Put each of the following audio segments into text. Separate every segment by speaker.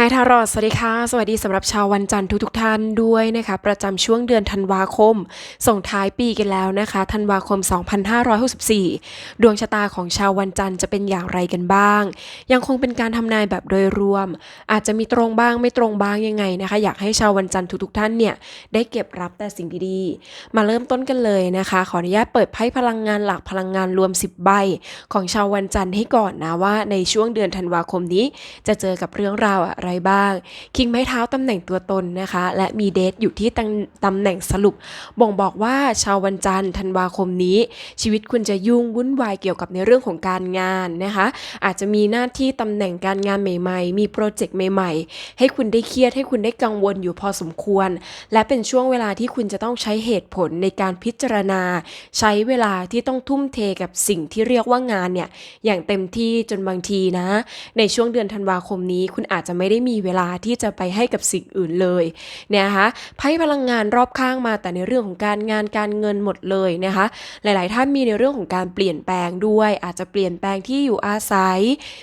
Speaker 1: ฮายทารอดสวัสดีค่ะ สวัสดีสำหรับชาววันจันทร์ทุกๆท่านด้วยนะคะ ประจำช่วงเดือนธันวาคม ส่งท้ายปีกันแล้วนะคะ ธันวาคม 2564 ดวงชะตาของชาววันจันทร์จะเป็นอย่างไรกันบ้าง ยังคงเป็นการทำนายแบบโดยรวม อาจจะมีตรงบ้างไม่ตรงบ้างยังไงนะคะ อยากให้ชาววันจันทร์ทุกๆท่านเนี่ย ได้เก็บรับแต่สิ่งดีๆ มาเริ่มต้นกันเลยนะคะ ขออนุญาตเปิดไพ่พลังงานหลักพลังงานรวม 10 ใบ ของชาววันจันทร์ให้ก่อนนะว่า ในช่วงเดือนธันวาคมนี้ จะเจอกับเรื่องราวอะไรบ้าง คิงไม้เท้าตำแหน่งตัวตนนะคะ และมีเดทอยู่ที่ตำตำแหน่งสรุป บ่งบอกว่าชาววันจันทร์ธันวาคมนี้ ชีวิตคุณจะยุ่งวุ่นวายเกี่ยวกับในเรื่องของการงานนะคะ อาจจะมีหน้าที่ตำแหน่งการงานใหม่ ๆ มีโปรเจกต์ใหม่ ๆ ให้คุณได้เครียดให้คุณได้กังวลอยู่พอสมควร และเป็นช่วงเวลาที่คุณจะต้องใช้เหตุผลในการพิจารณา ใช้เวลาที่ต้องทุ่มเทกับสิ่งที่เรียกว่างานเนี่ยอย่างเต็มที่จนบางทีนะ ในช่วงเดือนธันวาคมนี้คุณอาจจะไม่ได้มีเวลาที่จะไปให้กับสิ่งอื่นเลยนะคะไพ่พลังงานรอบข้างมาแต่ในเรื่องของการงานการเงินหมดเลยนะคะ หลาย ๆ ท่านมีในเรื่องของการเปลี่ยนแปลงด้วย อาจจะเปลี่ยนแปลงที่อยู่อาศัย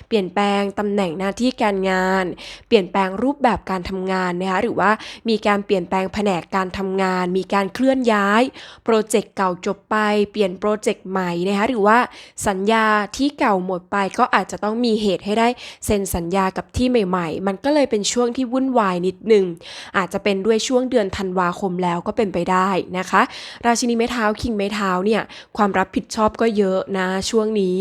Speaker 1: เปลี่ยนแปลงตำแหน่งหน้าที่การงาน เปลี่ยนแปลงรูปแบบการทำงานนะคะหรือว่ามีการเปลี่ยนแปลงแผนกการทำงาน มีการเคลื่อนย้ายโปรเจกต์เก่าจบไปเปลี่ยนโปรเจกต์ใหม่นะคะหรือว่าสัญญาที่เก่าหมดไปก็อาจจะต้องมีเหตุให้ได้เซ็นสัญญากับที่ใหม่ ๆ มันก็เลยเป็นช่วงที่วุ่นวายนิดนึง อาจจะเป็นด้วยช่วงเดือนธันวาคมแล้วก็เป็นไปได้นะคะ ราชินีไม้เท้าคิงไม้เท้าเนี่ยความรับผิดชอบก็เยอะนะช่วงนี้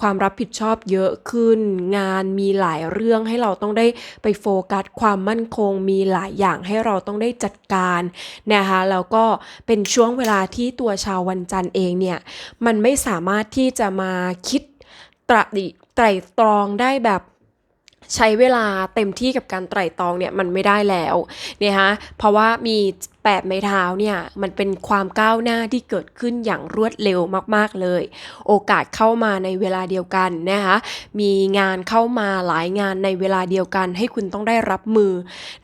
Speaker 1: ความรับผิดชอบเยอะขึ้น งานมีหลายเรื่องให้เราต้องได้ไปโฟกัสความมั่นคงมีหลายอย่างให้เราต้องได้จัดการนะคะแล้วก็เป็นช่วงเวลาที่ตัวชาววันจันทร์เองเนี่ยมันไม่สามารถที่จะมาคิดตระดิไตรตรองได้แบบ ใช้เวลาเต็มที่กับการไตร่ตรองเนี่ยมันไม่ได้แล้วเนี่ยฮะเพราะว่ามีแปดไม้เท้าเนี่ยมันเป็นความก้าวหน้าที่เกิดขึ้นอย่างรวดเร็วมากๆเลย โอกาสเข้ามาในเวลาเดียวกันนะคะมีงานเข้ามาหลายงานในเวลาเดียวกัน ให้คุณต้องได้รับมือ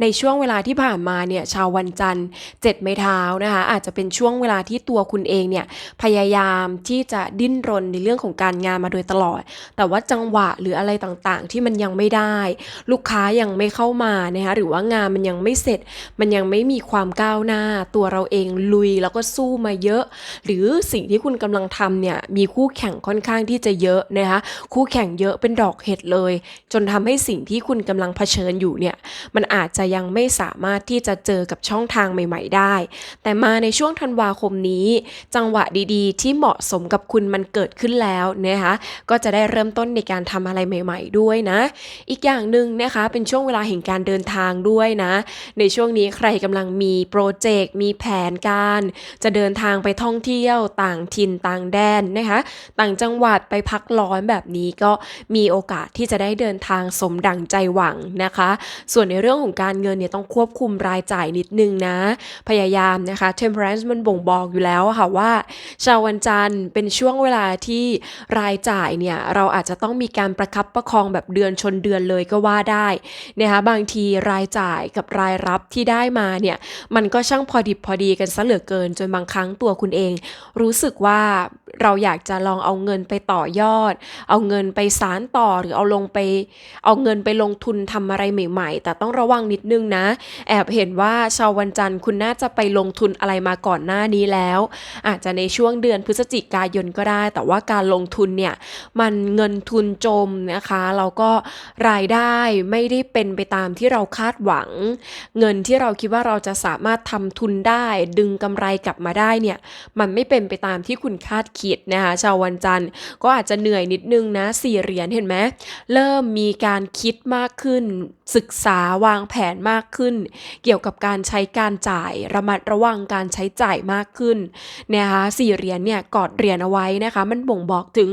Speaker 1: ในช่วงเวลาที่ผ่านมาเนี่ยชาววันจันทร์เจ็ดไม้เท้านะคะอาจจะเป็นช่วงเวลาที่ตัวคุณเองเนี่ยพยายามที่จะดิ้นรนในเรื่องของการงานมาโดยตลอด แต่ว่าจังหวะหรืออะไรต่างๆ ที่มันยังไม่ได้ ลูกค้ายังไม่เข้ามานะคะหรือว่างานมันยังไม่เสร็จ มันยังไม่มีความก้าวหน้า ตัวเราเองลุยแล้วก็สู้มาเยอะ หรือสิ่งที่คุณกำลังทำเนี่ยมีคู่แข่งค่อนข้างที่จะเยอะนะคะคู่แข่งเยอะเป็นดอกเห็ดเลย จนทำให้สิ่งที่คุณกำลังเผชิญอยู่เนี่ยมันอาจจะยังไม่สามารถที่จะเจอกับช่องทางใหม่ ๆ ได้ แต่มาในช่วงธันวาคมนี้ จังหวะดีๆ ที่เหมาะสมกับคุณมันเกิดขึ้นแล้วนะคะก็จะได้เริ่มต้นในการทำอะไรใหม่ ๆ ด้วยนะ อีกอย่างหนึ่งนะคะเป็นช่วงเวลาแห่งการเดินทางด้วยนะ ในช่วงนี้ใครกำลังมีโปรเจกต์มีแผนการ จะเดินทางไปท่องเที่ยวต่างถิ่นต่างแดนนะคะต่างจังหวัดไปพักร้อนแบบนี้ก็มีโอกาสที่จะได้เดินทางสมดังใจหวังนะคะ ส่วนในเรื่องของการเงินเนี่ยต้องควบคุมรายจ่ายนิดนึงนะ พยายามนะคะ temperance มันบ่งบอกอยู่แล้วค่ะว่า ชาววันจันทร์เป็นช่วงเวลาที่รายจ่ายเนี่ยเราอาจจะต้องมีการประคับประคองแบบเดือนชนเดือนเลยก็ว่าได้นะคะบางทีรายจ่ายกับรายรับที่ได้มาเนี่ยมันก็ช่างพอดิบพอดีกันซะเหลือเกิน จนบางครั้งตัวคุณเอง รู้สึกว่าเราอยากจะลองเอาเงินไปต่อยอด เอาเงินไปสารต่อหรือเอาลงไป เอาเงินไปลงทุนทำอะไรใหม่ ๆ แต่ต้องระวังนิดนึงนะ แอบเห็นว่าชาววันจันทร์คุณน่าจะไปลงทุนอะไรมาก่อนหน้านี้แล้ว อาจจะในช่วงเดือนพฤศจิกายนก็ได้ แต่ว่าการลงทุนเนี่ยมันเงินทุนจมนะคะแล้วก็รายได้ไม่ได้เป็นไปตามที่เราคาดหวัง เงินที่เราคิดว่าเราจะสามารถททำทุนได้ ดึงกำไรกลับมาได้เนี่ยมันไม่เป็นไปตามที่คุณคาดคิดนะคะชาววันจันทร์ก็อาจจะเหนื่อยนิดนึงนะสี่เหรียญเห็นไหมเริ่มมีการคิดมากขึ้น ศึกษาวางแผนมากขึ้น เกี่ยวกับการใช้การจ่าย ระมัดระวังการใช้จ่ายมากขึ้นนะคะสี่เหรียญเนี่ยกอดเหรียญเอาไว้นะคะ มันบ่งบอกถึง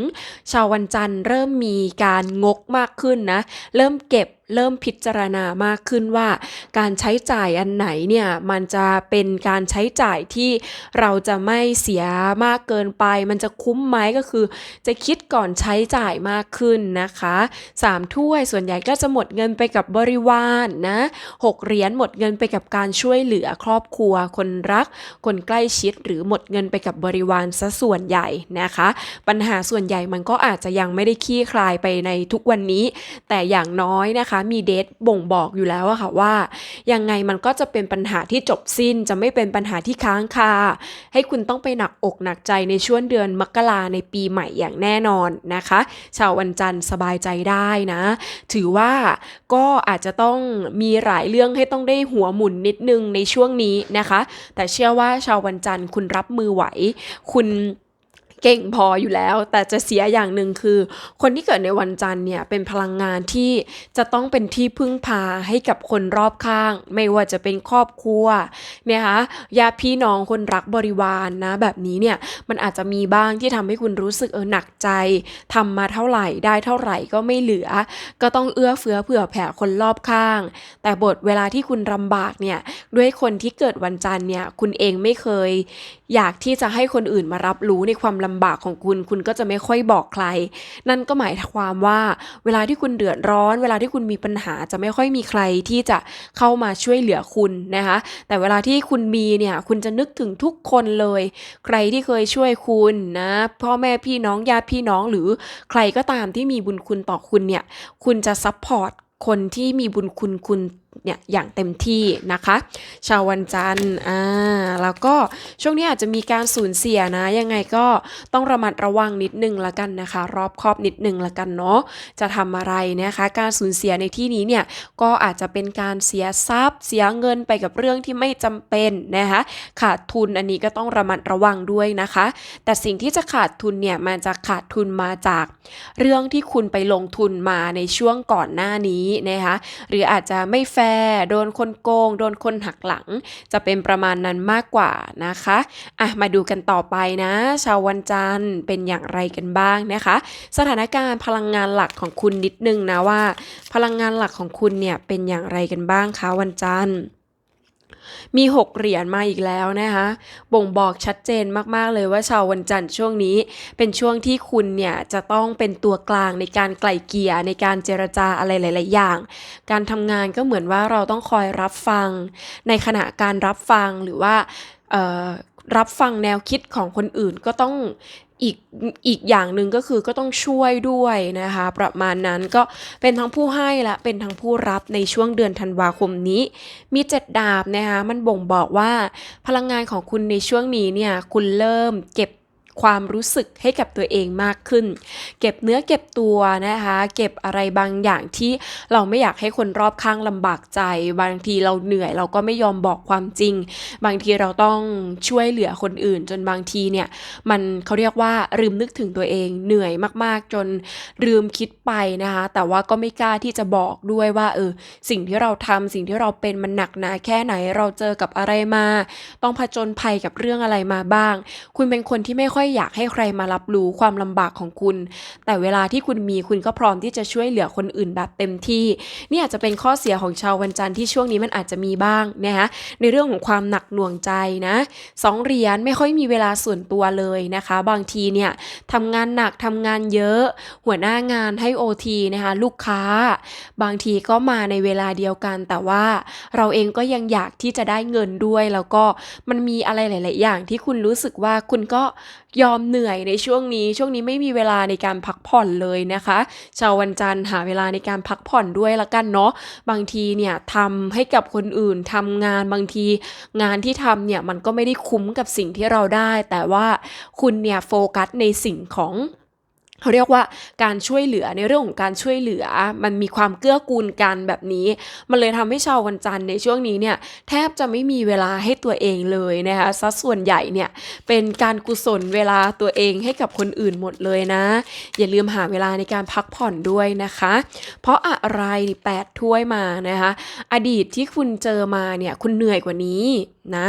Speaker 1: ชาววันจันทร์เริ่มมีการงกมากขึ้นนะ เริ่มเก็บ เริ่มพิจารณามากขึ้นว่า การใช้จ่ายอันไหนเนี่ยมันจะเป็นการใช้จ่ายที่เราจะไม่เสียมากเกินไป มันจะคุ้มไหมก็คือ จะคิดก่อนใช้จ่ายมากขึ้นนะคะสามถ้วยส่วนใหญ่ก็จะหมดเงินไปกับบริวารนนะหกเหรียญหมดเงินไปกับการช่วยเหลือครอบครัว คนรัก คนใกล้ชิดหรือหมดเงินไปกับบริวารซะส่วนใหญ่นะคะ ปัญหาส่วนใหญ่มันก็อาจจะยังไม่ได้คลี่คลายไปในทุกวันนี้ แต่อย่างน้อยนะคะมีเดทบ่งบอกอยู่แล้วอะค่ะว่ายังไงมันก็จะเป็นปัญหาที่จบสิ้นจะไม่เป็นปัญหาที่ค้างคาให้คุณต้องไปหนักอกหนักใจในช่วงเดือนมกราในปีใหม่อย่างแน่นอนนะคะ ชาววันจันทร์สบายใจได้นะ ถือว่าก็อาจจะต้องมีหลายเรื่องให้ต้องได้หัวหมุนนิดนึงในช่วงนี้นะคะ แต่เชื่อว่าชาววันจันทร์คุณรับมือไหว คุณ เก่งพออยู่แล้ว แต่จะเสียอย่างหนึ่งคือ คนที่เกิดในวันจันทร์เนี่ยเป็นพลังงานที่จะต้องเป็นที่พึ่งพาให้กับคนรอบข้าง ไม่ว่าจะเป็นครอบครัวนะคะญาติพี่น้องคนรักบริวารนนะแบบนี้เนี่ยมันอาจจะมีบ้างที่ทำให้คุณรู้สึกเออหนักใจทำมาเท่าไหร่ได้เท่าไหร่ก็ไม่เหลือ ก็ต้องเอื้อเฟื้อเผื่อแผ่คนรอบข้าง แต่บทเวลาที่คุณลำบากเนี่ยด้วยคนที่เกิดวันจันทร์เนี่ยคุณเองไม่เคย อยากที่จะให้คนอื่นมารับรู้ในความลำบากของคุณ คุณก็จะไม่ค่อยบอกใคร นั่นก็หมายความว่า เวลาที่คุณเดือดร้อน เวลาที่คุณมีปัญหาจะไม่ค่อยมีใครที่จะเข้ามาช่วยเหลือคุณนะคะ แต่เวลาที่คุณมีเนี่ยคุณจะนึกถึงทุกคนเลย ใครที่เคยช่วยคุณนะพ่อแม่พี่น้องญาติพี่น้องหรือใครก็ตามที่มีบุญคุณต่อคุณเนี่ย คุณจะซัพพอร์ตคนที่มีบุญคุณคุณ เนี่ยอย่างเต็มที่นะคะ ชาววันจันทร์อ่าแล้วก็ช่วงนี้อาจจะมีการสูญเสียนะ ยังไงก็ต้องระมัดระวังนิดนึงละกันนะคะ รอบคอบนิดนึงละกันเนาะจะทำอะไรนะคะ การสูญเสียในที่นี้เนี่ยก็อาจจะเป็นการเสียทรัพย์ เสียเงินไปกับเรื่องที่ไม่จำเป็นนะคะขาดทุนอันนี้ก็ต้องระมัดระวังด้วยนะคะ แต่สิ่งที่จะขาดทุนเนี่ยมันจะขาดทุนมาจาก เรื่องที่คุณไปลงทุนมาในช่วงก่อนหน้านี้นะคะหรืออาจจะไม่แฟร์ โดนคนโกง โดนคนหักหลัง จะเป็นประมาณนั้นมากกว่านะคะอะมาดูกันต่อไปนะ ชาววันจันทร์เป็นอย่างไรกันบ้างนะคะ สถานการณ์พลังงานหลักของคุณนิดนึงนะว่า พลังงานหลักของคุณเนี่ยเป็นอย่างไรกันบ้างคะวันจันทร์ มีหกเหรียญมาอีกแล้วนะคะ บ่งบอกชัดเจนมากๆเลยว่าชาววันจันทร์ช่วงนี้ เป็นช่วงที่คุณเนี่ยจะต้องเป็นตัวกลางในการไกล่เกลี่ยในการเจรจาอะไรหลาย ๆ อย่าง การทำงานก็เหมือนว่าเราต้องคอยรับฟัง ในขณะการรับฟังหรือว่ารับฟังแนวคิดของคนอื่นก็ต้อง อีกอีกอย่างหนึ่งก็คือก็ต้องช่วยด้วยนะคะ ประมาณนั้นก็เป็นทั้งผู้ให้และเป็นทั้งผู้รับในช่วงเดือนธันวาคมนี้ มีเจ็ดดาบนะคะมันบ่งบอกว่าพลังงานของคุณในช่วงนี้เนี่ยคุณเริ่มเก็บ ความรู้สึกให้กับตัวเองมากขึ้น เก็บเนื้อเก็บตัวนะคะ เก็บอะไรบางอย่างที่เราไม่อยากให้คนรอบข้างลำบากใจ บางทีเราเหนื่อยเราก็ไม่ยอมบอกความจริง บางทีเราต้องช่วยเหลือคนอื่น จนบางทีเนี่ย มันเขาเรียกว่าลืมนึกถึงตัวเอง เหนื่อยมากๆ จนลืมคิดไปนะคะ แต่ว่าก็ไม่กล้าที่จะบอกด้วยว่าเออสิ่งที่เราทำสิ่งที่เราเป็นมันหนักหนาแค่ไหนเราเจอกับอะไรมา ต้องผจญภัยกับเรื่องอะไรมาบ้าง คุณเป็นคนที่ไม่ค่อยอยากให้ใครมารับรู้ความลำบากของคุณ แต่เวลาที่คุณมีคุณก็พร้อมที่จะช่วยเหลือคนอื่นแบบเต็มที่ นี่อาจจะเป็นข้อเสียของชาววันจันทร์ที่ช่วงนี้มันอาจจะมีบ้างนะคะในเรื่องของความหนักหน่วงใจนะสองเหรียญไม่ค่อยมีเวลาส่วนตัวเลยนะคะ บางทีเนี่ยทำงานหนักทำงานเยอะ หัวหน้างานให้ OT นะคะลูกค้า บางทีก็มาในเวลาเดียวกัน แต่ว่าเราเองก็ยังอยากที่จะได้เงินด้วยแล้วก็มันมีอะไรหลาย ๆ อย่างที่คุณรู้สึกว่าคุณก็ยอมเหนื่อยในช่วงนี้ ช่วงนี้ไม่มีเวลาในการพักผ่อนเลยนะคะ ชาววันจันทร์หาเวลาในการพักผ่อนด้วยละกันเนาะ บางทีเนี่ยทำให้กับคนอื่นทำงานบางที งานที่ทำเนี่ยมันก็ไม่ได้คุ้มกับสิ่งที่เราได้ แต่ว่าคุณเนี่ยโฟกัสในสิ่งของ เขาเรียกว่าการช่วยเหลือในเรื่องของการช่วยเหลือ มันมีความเกื้อกูลกันแบบนี้ มันเลยทำให้ชาววันจันทร์ในช่วงนี้เนี่ยแทบจะไม่มีเวลาให้ตัวเองเลยนะคะซะส่วนใหญ่เนี่ยเป็นการกุศลเวลาตัวเองให้กับคนอื่นหมดเลยนะ อย่าลืมหาเวลาในการพักผ่อนด้วยนะคะ เพราะอะไรแปดถ้วยมานะคะอดีตที่คุณเจอมาเนี่ยคุณเหนื่อยกว่านี้นะ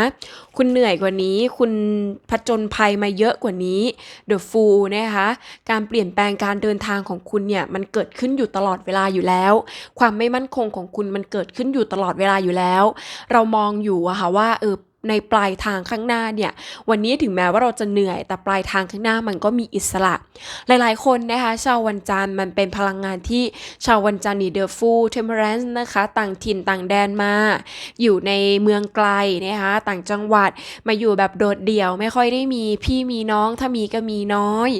Speaker 1: คุณเหนื่อยกว่านี้ คุณผจญภัยมาเยอะกว่านี้ The Fool นะคะการเปลี่ยนี่ยนแปลงการเดินทางของคุณเนี่ยมันเกิดขึ้นอยู่ตลอดเวลาอยู่แล้ว ความไม่มั่นคงของคุณมันเกิดขึ้นอยู่ตลอดเวลาอยู่แล้ว เรามองอยู่อะค่ะว่าเออ ในปลายทางข้างหน้าเนี่ย วันนี้ถึงแม้ว่าเราจะเหนื่อย แต่ปลายทางข้างหน้ามันก็มีอิสระ หลายๆ คนนะคะ ชาววันจันทร์มันเป็นพลังงานที่ชาววันจันทร์นี่เดอร์ฟูเทมเพอเรนซ์นะคะ ต่างถิ่นต่างแดนมา อยู่ในเมืองไกลนะคะ ต่างจังหวัดมาอยู่แบบโดดเดี่ยว ไม่ค่อยได้มีพี่มีน้อง ถ้ามีก็มีน้อย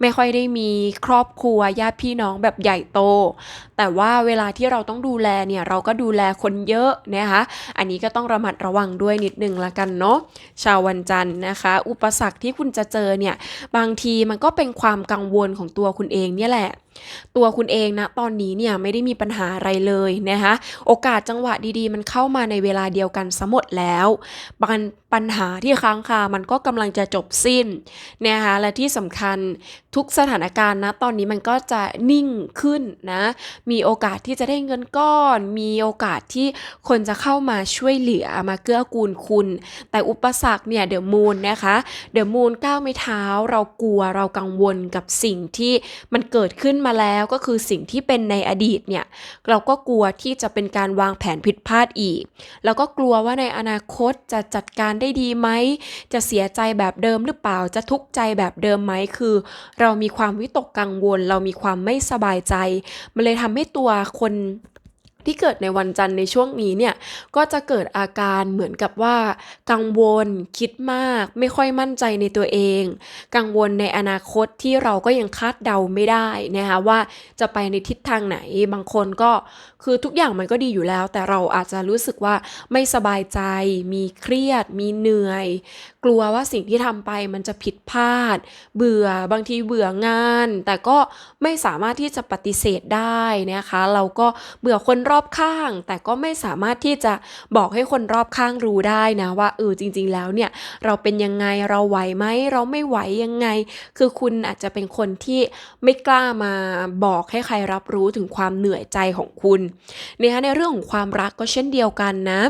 Speaker 1: ไม่ค่อยได้มีครอบครัวญาติพี่น้องแบบใหญ่โต แต่ว่าเวลาที่เราต้องดูแลเนี่ยเราก็ดูแลคนเยอะนะคะอันนี้ก็ต้องระมัดระวังด้วยนิดนึงละกันเนาะชาววันจันทร์นะคะ อุปสรรคที่คุณจะเจอเนี่ยบางทีมันก็เป็นความกังวลของตัวคุณเองเนี่ยแหละ ตัวคุณเองนะตอนนี้เนี่ยไม่ได้มีปัญหาอะไรเลยนะคะโอกาสจังหวะดีๆ มันเข้ามาในเวลาเดียวกันสมดแล้วปัญปัญหาที่ค้างคามันก็กำลังจะจบสิ้นนะคะและที่สำคัญทุกสถานการณ์นะตอนนี้มันก็จะนิ่งขึ้นนะมีโอกาสที่จะได้เงินก้อน มีโอกาสที่คนจะเข้ามาช่วยเหลือมาเกื้อกูลคุณ แต่อุปสรรคเนี่ยเดอะมูนนะคะเดอะมูนก้าวไม่เท้าเรากลัวเรากังวลกับสิ่งที่มันเกิดขึ้นมาแล้วก็คือสิ่งที่เป็นในอดีตเนี่ยเราก็กลัวที่จะเป็นการวางแผนผิดพลาดอีก แล้วก็กลัวว่าในอนาคตจะจัดการได้ดีไหม จะเสียใจแบบเดิมหรือเปล่าจะทุกข์ใจแบบเดิมไหมคือ เรามีความวิตกกังวล เรามีความไม่สบายใจ มันเลยทำให้ตัวคน ที่เกิดในวันจันทร์ในช่วงนี้เนี่ยก็จะเกิดอาการเหมือนกับว่า กังวลคิดมาก ไม่ค่อยมั่นใจในตัวเอง กังวลในอนาคตที่เราก็ยังคาดเดาไม่ได้นะคะว่าจะไปในทิศทางไหนบางคนก็ คือทุกอย่างมันก็ดีอยู่แล้ว แต่เราอาจจะรู้สึกว่าไม่สบายใจ มีเครียด มีเหนื่อย กลัวว่าสิ่งที่ทำไปมันจะผิดพลาด เบื่อบางทีเบื่องาน แต่ก็ไม่สามารถที่จะปฏิเสธได้นะคะ เราก็เบื่อคนรอบข้าง แต่ก็ไม่สามารถที่จะบอกให้คนรอบข้างรู้ได้นะว่าเออจริง ๆ แล้วเนี่ยเราเป็นยังไงเราไหวไหมเราไม่ไหวยังไง คือคุณอาจจะเป็นคนที่ไม่กล้ามาบอกให้ใครรับรู้ถึงความเหนื่อยใจของคุณนะคะในเรื่องของความรักก็เช่นเดียวกันนะ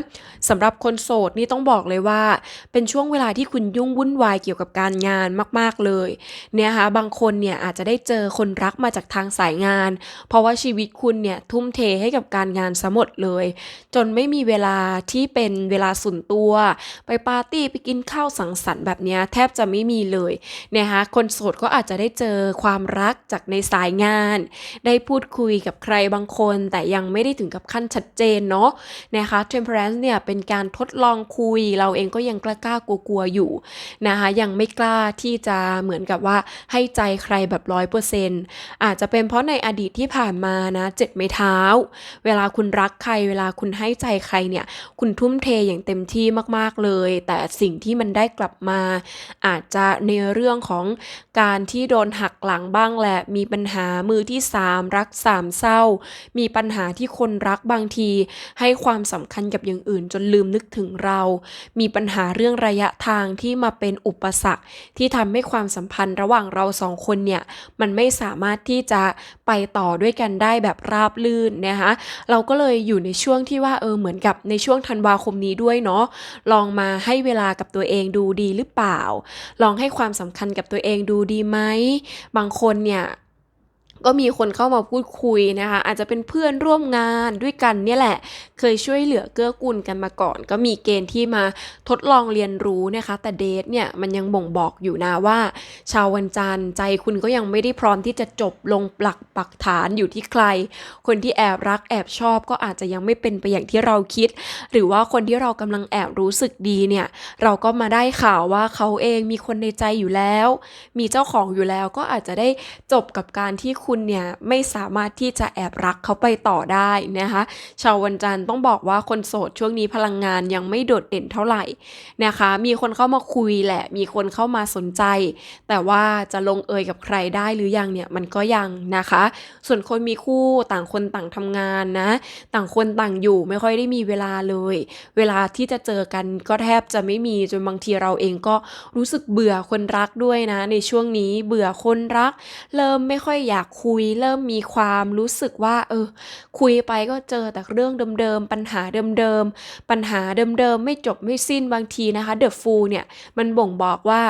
Speaker 1: สำหรับคนโสดนี่ต้องบอกเลยว่า เป็นช่วงเวลาที่คุณยุ่งวุ่นวายเกี่ยวกับการงานมาก ๆเลยเนี่ยคะบางคนเนี่ยอาจจะได้เจอคนรักมาจากทางสายงาน เพราะว่าชีวิตคุณเนี่ยทุ่มเทให้กับการงานสมดเลย จนไม่มีเวลาที่เป็นเวลาส่วนตัว ไปปาร์ตี้ไปกินข้าวสังสรรค์แบบนี้แทบจะไม่มีเลยนะคะคนโสดก็อาจจะได้เจอความรักจากในสายงาน ได้พูดคุยกับใครบางคนแต่ยังไม่ได้ถึงกับขั้นชัดเจนเนาะนะคะ temperance เนี่ยเป็นการทดลองคุย เราเองก็ยังกล้ากล้ากลัวๆอยู่นะคะยังไม่กล้าที่จะเหมือนกับว่าให้ใจใครแบบร้อยเปอร์เซ็นต์อาจจะเป็นเพราะในอดีตที่ผ่านมานะเจ็ดไม้เท้า เวลาคุณรักใคร เวลาคุณให้ใจใครเนี่ย คุณทุ่มเทอย่างเต็มที่มากๆเลย แต่สิ่งที่มันได้กลับมา อาจจะในเรื่องของการที่โดนหักหลังบ้างแหละ มีปัญหามือที่สามรักสามเศร้า มีปัญหาที่ที่คนรักบางที ให้ความสำคัญกับอย่างอื่น จนลืมนึกถึงเรา มีปัญหาเรื่องระยะทางที่มาเป็นอุปสรรค ที่ทำให้ความสัมพันธ์ระหว่างเราสองคนเนี่ย มันไม่สามารถที่จะไปต่อด้วยกันได้แบบราบลื่นนะคะเราก็เลยอยู่ในช่วงที่ว่าเออเหมือนกับในช่วงธันวาคมนี้ด้วยเนาะลองมาให้เวลากับตัวเองดูดีหรือเปล่า ลองให้ความสำคัญกับตัวเองดูดีไหมบางคนเนี่ย ก็มีคนเข้ามาพูดคุยนะคะ อาจจะเป็นเพื่อนร่วมงานด้วยกันเนี่ยแหละ เคยช่วยเหลือเกื้อกูลกันมาก่อน ก็มีเกณฑ์ที่มาทดลองเรียนรู้นะคะ แต่เดทเนี่ยมันยังบ่งบอกอยู่นะว่า ชาววันจันทร์ใจคุณก็ยังไม่ได้พร้อมที่จะจบลงปลักปักฐานอยู่ที่ใคร คนที่แอบรักแอบชอบก็อาจจะยังไม่เป็นไปอย่างที่เราคิด หรือว่าคนที่เรากำลังแอบรู้สึกดีเนี่ยเราก็มาได้ข่าวว่าเขาเองมีคนในใจอยู่แล้ว มีเจ้าของอยู่แล้วก็อาจจะได้จบกับการที่คุณเนี่ยไม่สามารถที่จะแอบรักเขาไปต่อได้นะคะ ชาววันจันทร์ต้องบอกว่าคนโสดช่วงนี้พลังงานยังไม่โดดเด่นเท่าไหร่นะคะ มีคนเข้ามาคุยแหละ มีคนเข้ามาสนใจ แต่ว่าจะลงเอยกับใครได้หรือยังเนี่ยมันก็ยังนะคะ ส่วนคนมีคู่ต่างคนต่างทำงานนะ ต่างคนต่างอยู่ไม่ค่อยได้มีเวลาเลย เวลาที่จะเจอกันก็แทบจะไม่มีจนบางทีเราเองก็รู้สึกเบื่อคนรักด้วยนะ ในช่วงนี้เบื่อคนรัก เริ่มไม่ค่อยอยากคุย เริ่มมีความรู้สึกว่า เออ คุยไปก็เจอแต่เรื่องเดิมๆปัญหาเดิมๆปัญหาเดิมๆไม่จบไม่สิ้นบางทีนะคะเดอะฟูเนี่ยมันบ่งบอกว่า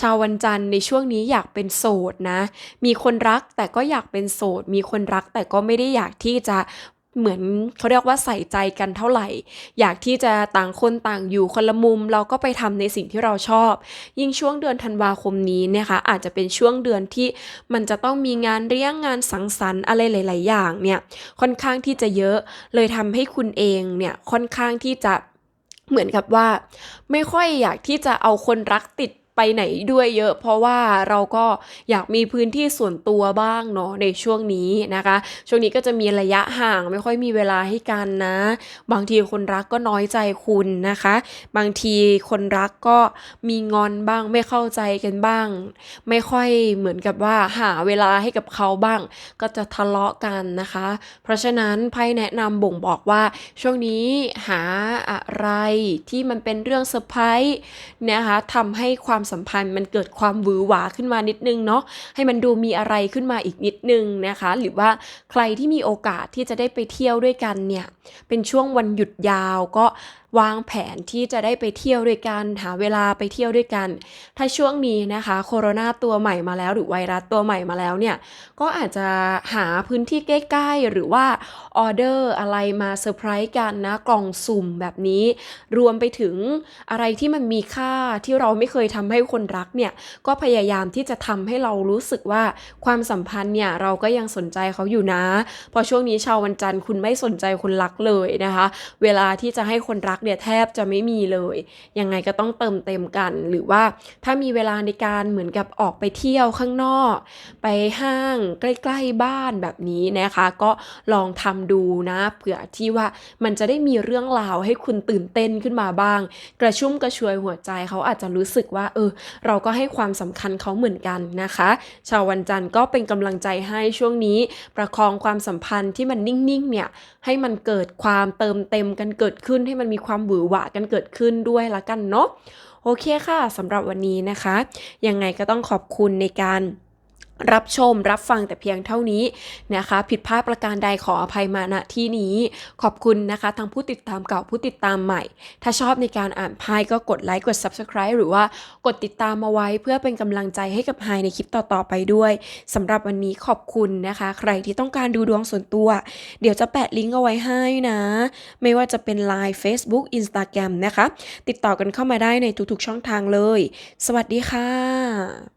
Speaker 1: ชาววันจันทร์ในช่วงนี้อยากเป็นโสดนะ มีคนรักแต่ก็อยากเป็นโสด มีคนรักแต่ก็ไม่ได้อยากที่จะ เหมือนเขาเรียกว่าใส่ใจกันเท่าไหร่ อยากที่จะต่างคนต่างอยู่คนละมุม เราก็ไปทำในสิ่งที่เราชอบ ยิ่งช่วงเดือนธันวาคมนี้นะคะอาจจะเป็นช่วงเดือนที่มันจะต้องมีงานเลี้ยงงานสังสรรค์อะไรหลาย ๆ อย่างเนี่ยค่อนข้างที่จะเยอะเลยทำให้คุณเองเนี่ยค่อนข้างที่จะเหมือนกับว่า ไม่ค่อยอยากที่จะเอาคนรักติด ไปไหนด้วยเยอะ เพราะว่าเราก็อยากมีพื้นที่ส่วนตัวบ้างเนาะในช่วงนี้นะคะ ช่วงนี้ก็จะมีระยะห่างไม่ค่อยมีเวลาให้กันนะ บางทีคนรักก็น้อยใจคุณนะคะ บางทีคนรักก็มีงอนบ้างไม่เข้าใจกันบ้าง ไม่ค่อยเหมือนกับว่าหาเวลาให้กับเขาบ้าง ก็จะทะเลาะกันนะคะ เพราะฉะนั้นไพ่แนะนำบ่งบอกว่าช่วงนี้หาอะไรที่มันเป็นเรื่องเซอร์ไพรส์นะคะทำให้ความสัมพันธ์ มันเกิดความวือหวาขึ้นมานิดนึงเนาะให้มันดูมีอะไรขึ้นมาอีกนิดนึงนะคะ หรือว่าใครที่มีโอกาสที่จะได้ไปเที่ยวด้วยกันเนี่ยเป็นช่วงวันหยุดยาวก็ วางแผนที่จะได้ไปเที่ยวด้วยกันหาเวลาไปเที่ยวด้วยกัน ถ้าช่วงนี้นะคะโคโรนาตัวใหม่มาแล้วหรือไวรัสตัวใหม่มาแล้วเนี่ยก็อาจจะหาพื้นที่ใกล้ๆ หรือว่าออเดอร์อะไรมาเซอร์ไพรส์กันนะกล่องสุ่มแบบนี้ รวมไปถึงอะไรที่มันมีค่าที่เราไม่เคยทำให้คนรักเนี่ยก็พยายามที่จะทำให้เรารู้สึกว่าความสัมพันธ์เนี่ยเราก็ยังสนใจเขาอยู่นะพราะช่วงนี้ชาววันจันทร์คุณไม่สนใจคนรักเลยนะคะ เวลาที่จะให้คนรักเนี่ยแทบจะไม่มีเลย ยังไงก็ต้องเติมเต็มกัน หรือว่าถ้ามีเวลาในการเหมือนกับออกไปเที่ยวข้างนอก ไปห้างใกล้ๆบ้านแบบนี้นะคะ ก็ลองทำดูนะเผื่อที่ว่ามันจะได้มีเรื่องราวให้คุณตื่นเต้นขึ้นมาบ้าง กระชุ่มกระชวยหัวใจเขาอาจจะรู้สึกว่า เออ เราก็ให้ความสำคัญเขาเหมือนกันนะคะ ชาววันจันทร์ก็เป็นกำลังใจให้ช่วงนี้ ประคองความสัมพันธ์ที่มันนิ่งๆเนี่ย ให้มันเกิดความเติมเต็มกันเกิดขึ้น ให้มันมีความหวือหวากันเกิดขึ้นด้วยละกันเนาะโอเคค่ะสำหรับวันนี้นะคะ ยังไงก็ต้องขอบคุณในการ รับชมรับฟังแต่เพียงเท่านี้นะคะ ผิดพลาดประการใดขออภัยมาณที่นี้ ขอบคุณนะคะทั้งผู้ติดตามเก่าผู้ติดตามใหม่ ถ้าชอบในการอ่านไพ่ก็กดไลค์กด Subscribe หรือว่ากดติดตามมาไว้เพื่อเป็นกำลังใจให้กับไฮในคลิปต่อๆไปด้วยสำหรับวันนี้ขอบคุณนะคะ ใครที่ต้องการดูดวงส่วนตัว เดี๋ยวจะแปะลิงก์เอาไว้ให้นะ ไม่ว่าจะเป็น Line Facebook Instagram นะคะ ติดต่อกันเข้ามาได้ในทุกๆช่องทางเลย สวัสดีค่ะ